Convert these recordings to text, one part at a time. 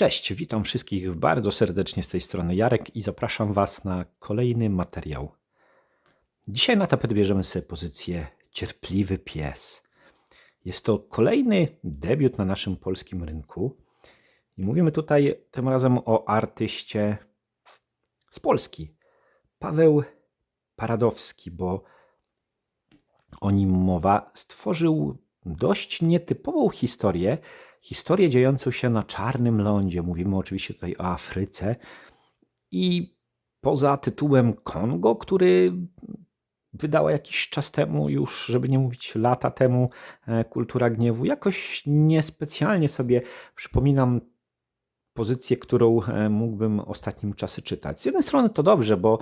Cześć, witam wszystkich bardzo serdecznie z tej strony Jarek i zapraszam Was na kolejny materiał. Dzisiaj na tapet bierzemy sobie pozycję Cierpliwy Pies. Jest to kolejny debiut na naszym polskim rynku i mówimy tutaj tym razem o artyście z Polski. Paweł Paradowski, bo o nim mowa, stworzył dość nietypową historię, historię dziejącą się na czarnym lądzie. Mówimy oczywiście tutaj o Afryce. I poza tytułem Kongo, który wydała jakiś czas temu, już żeby nie mówić lata temu, e, Kultura Gniewu, jakoś niespecjalnie sobie przypominam pozycję, którą e, mógłbym ostatnim czasy czytać. Z jednej strony to dobrze, bo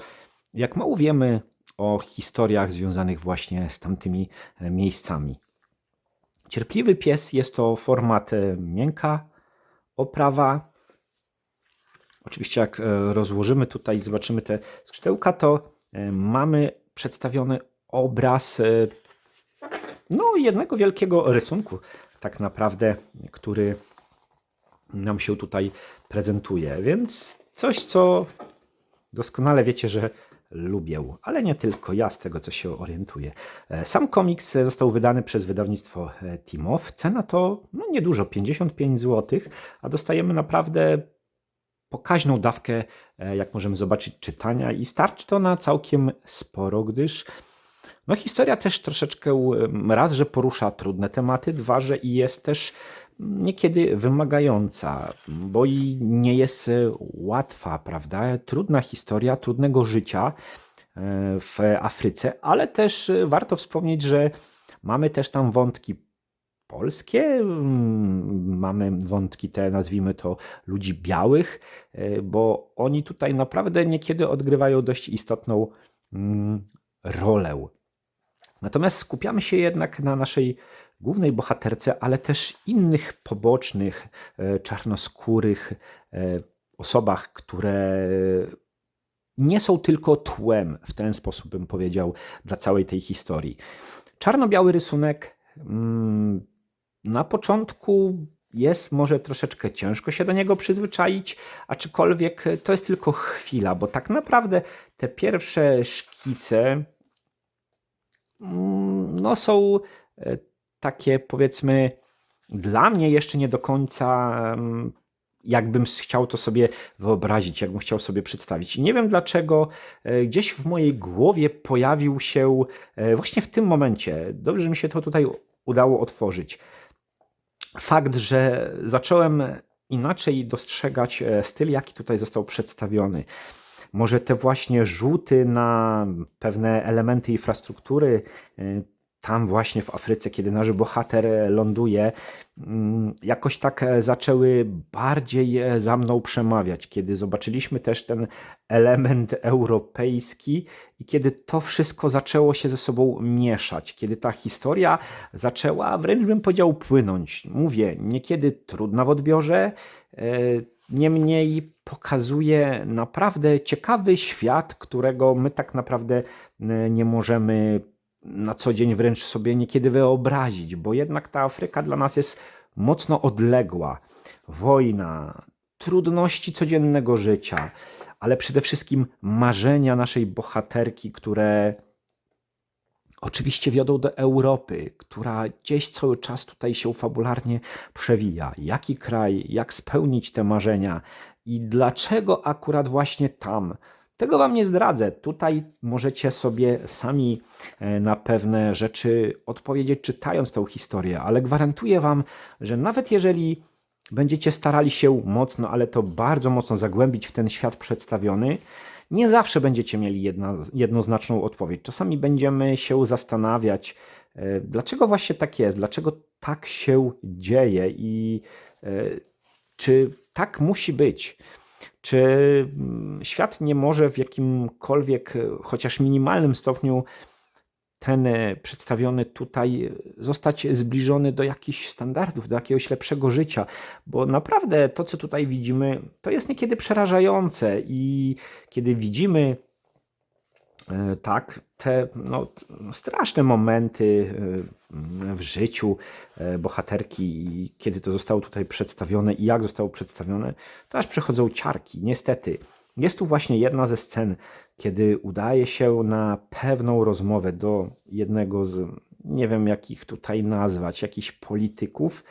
jak mało wiemy o historiach związanych właśnie z tamtymi e, miejscami. Cierpliwy pies jest to format e, miękka oprawa. Oczywiście jak e, rozłożymy tutaj, zobaczymy te skrzydełka, to e, mamy przedstawiony obraz no, jednego wielkiego rysunku, tak naprawdę, który nam się tutaj prezentuje. Więc coś, co doskonale wiecie, że lubię, ale nie tylko ja z tego co się orientuję. E, Sam komiks został wydany przez wydawnictwo e, Timow. Cena to no niedużo, 55 zł, a dostajemy naprawdę pokaźną dawkę, e, jak możemy zobaczyć, czytania i starczy to na całkiem sporo, gdyż no historia też troszeczkę raz, że porusza trudne tematy, dwa, że i jest też niekiedy wymagająca, bo i nie jest łatwa, prawda? Trudna historia trudnego życia e, w Afryce, ale też warto wspomnieć, że mamy też tam wątki polskie, mm, mamy wątki te, nazwijmy to, ludzi białych, e, bo oni tutaj naprawdę niekiedy odgrywają dość istotną mm, rolę. Natomiast skupiamy się jednak na naszej głównej bohaterce, ale też innych pobocznych, e, czarnoskórych e, osobach, które nie są tylko tłem, w ten sposób bym powiedział, dla całej tej historii. Czarno-biały rysunek mm, na początku jest może troszeczkę ciężko się do niego przyzwyczaić, aczkolwiek to jest tylko chwila, bo tak naprawdę te pierwsze szkice mm, no, są e, takie powiedzmy dla mnie jeszcze nie do końca jakbym chciał to sobie wyobrazić, jakbym chciał sobie przedstawić. I nie wiem dlaczego e, gdzieś w mojej głowie pojawił się e, właśnie w tym momencie, dobrze mi się to tutaj udało otworzyć, fakt, że zacząłem inaczej dostrzegać e, styl, jaki tutaj został przedstawiony. Może te właśnie rzuty na pewne elementy infrastruktury, tam właśnie w Afryce, kiedy nasz bohater ląduje, mm, jakoś tak e, zaczęły bardziej e, za mną przemawiać, kiedy zobaczyliśmy też ten element europejski i kiedy to wszystko zaczęło się ze sobą mieszać, kiedy ta historia zaczęła wręcz bym powiedział płynąć. Mówię, niekiedy trudna w odbiorze, e, niemniej pokazuje naprawdę ciekawy świat, którego my tak naprawdę nie możemy na co dzień wręcz sobie niekiedy wyobrazić, bo jednak ta Afryka dla nas jest mocno odległa. Wojna, trudności codziennego życia, ale przede wszystkim marzenia naszej bohaterki, które oczywiście wiodą do Europy, która gdzieś cały czas tutaj się fabularnie przewija. Jaki kraj, jak spełnić te marzenia i dlaczego akurat właśnie tam? Tego Wam nie zdradzę. Tutaj możecie sobie sami e, na pewne rzeczy odpowiedzieć, czytając tę historię, ale gwarantuję Wam, że nawet jeżeli będziecie starali się mocno, ale to bardzo mocno zagłębić w ten świat przedstawiony, nie zawsze będziecie mieli jedna, jednoznaczną odpowiedź. Czasami będziemy się zastanawiać, e, dlaczego właśnie tak jest, dlaczego tak się dzieje i e, czy tak musi być. Czy mm, świat nie może w jakimkolwiek, chociaż minimalnym stopniu ten e, przedstawiony tutaj zostać zbliżony do jakichś standardów, do jakiegoś lepszego życia, bo naprawdę to, co tutaj widzimy, to jest niekiedy przerażające i kiedy widzimy E, Tak, te no, straszne momenty e, w życiu e, bohaterki, kiedy to zostało tutaj przedstawione i jak zostało przedstawione, to aż przychodzą ciarki. Niestety, jest tu właśnie jedna ze scen, kiedy udaje się na pewną rozmowę do jednego z, nie wiem jak ich tutaj nazwać, jakichś polityków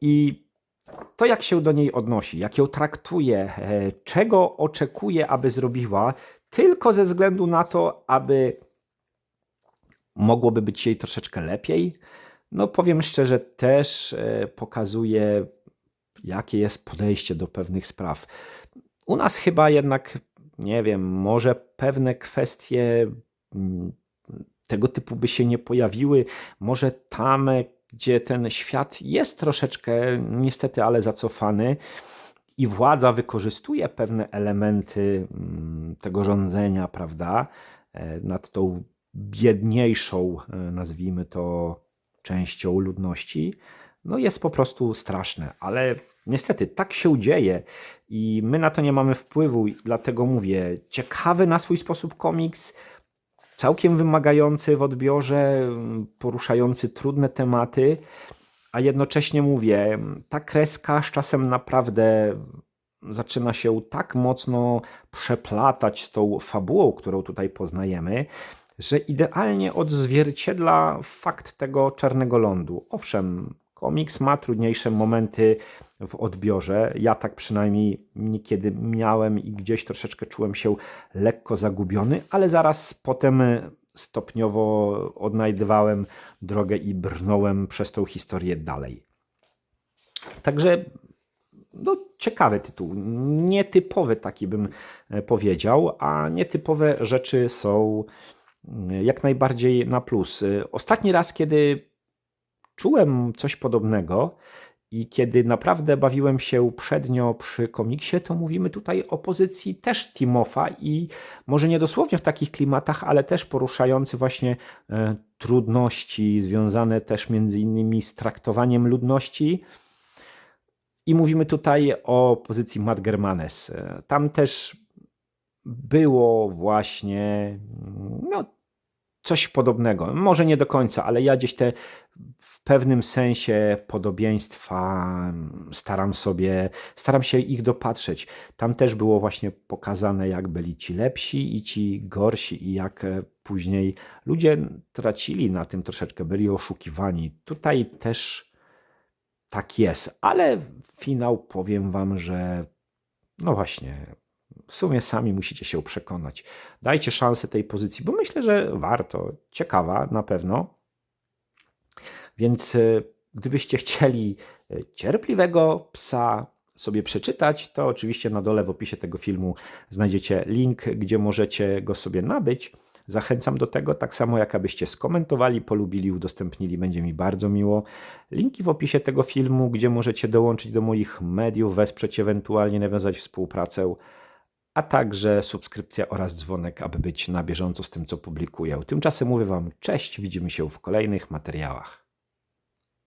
i to, jak się do niej odnosi, jak ją traktuje, e, czego oczekuje, aby zrobiła, tylko ze względu na to, aby mogłoby być jej troszeczkę lepiej. No, powiem szczerze, też e, pokazuje, jakie jest podejście do pewnych spraw. U nas chyba jednak, nie wiem, może pewne kwestie mm, tego typu by się nie pojawiły. Może tam, e, gdzie ten świat jest troszeczkę, niestety, ale zacofany i władza wykorzystuje pewne elementy mm, tego rządzenia, prawda, e, nad tą biedniejszą, e, nazwijmy to, częścią ludności, no jest po prostu straszne, ale niestety tak się dzieje i my na to nie mamy wpływu, dlatego mówię, ciekawy na swój sposób komiks, całkiem wymagający w odbiorze, mm, poruszający trudne tematy, a jednocześnie mówię, ta kreska z czasem naprawdę zaczyna się tak mocno przeplatać z tą fabułą, którą tutaj poznajemy, że idealnie odzwierciedla fakt tego czarnego lądu. Owszem, komiks ma trudniejsze momenty w odbiorze. Ja tak przynajmniej niekiedy miałem i gdzieś troszeczkę czułem się lekko zagubiony, ale zaraz potem stopniowo odnajdywałem drogę i brnąłem przez tą historię dalej. Także no, ciekawy tytuł. Nietypowy taki bym e, powiedział, a nietypowe rzeczy są mm, jak najbardziej na plus. E, Ostatni raz, kiedy czułem coś podobnego i kiedy naprawdę bawiłem się przednio przy komiksie, to mówimy tutaj o pozycji też Timofa i może nie dosłownie w takich klimatach, ale też poruszający właśnie e, trudności związane też między innymi z traktowaniem ludności. I mówimy tutaj o pozycji Matt Germanes. E, Tam też było właśnie no, coś podobnego. Może nie do końca, ale ja gdzieś te w pewnym sensie podobieństwa staram sobie, staram się ich dopatrzeć. Tam też było właśnie pokazane, jak byli ci lepsi i ci gorsi, i jak e, później ludzie tracili na tym troszeczkę, byli oszukiwani. Tutaj też tak jest, ale finał powiem wam, że no właśnie, w sumie sami musicie się przekonać. Dajcie szansę tej pozycji, bo myślę, że warto. Ciekawa na pewno. Więc e, gdybyście chcieli e, cierpliwego psa sobie przeczytać, to oczywiście na dole w opisie tego filmu znajdziecie link, gdzie możecie go sobie nabyć. Zachęcam do tego, tak samo jak abyście skomentowali, polubili, udostępnili, będzie mi bardzo miło. Linki w opisie tego filmu, gdzie możecie dołączyć do moich mediów, wesprzeć ewentualnie, nawiązać współpracę, a także subskrypcja oraz dzwonek, aby być na bieżąco z tym, co publikuję. Tymczasem mówię Wam cześć, widzimy się w kolejnych materiałach.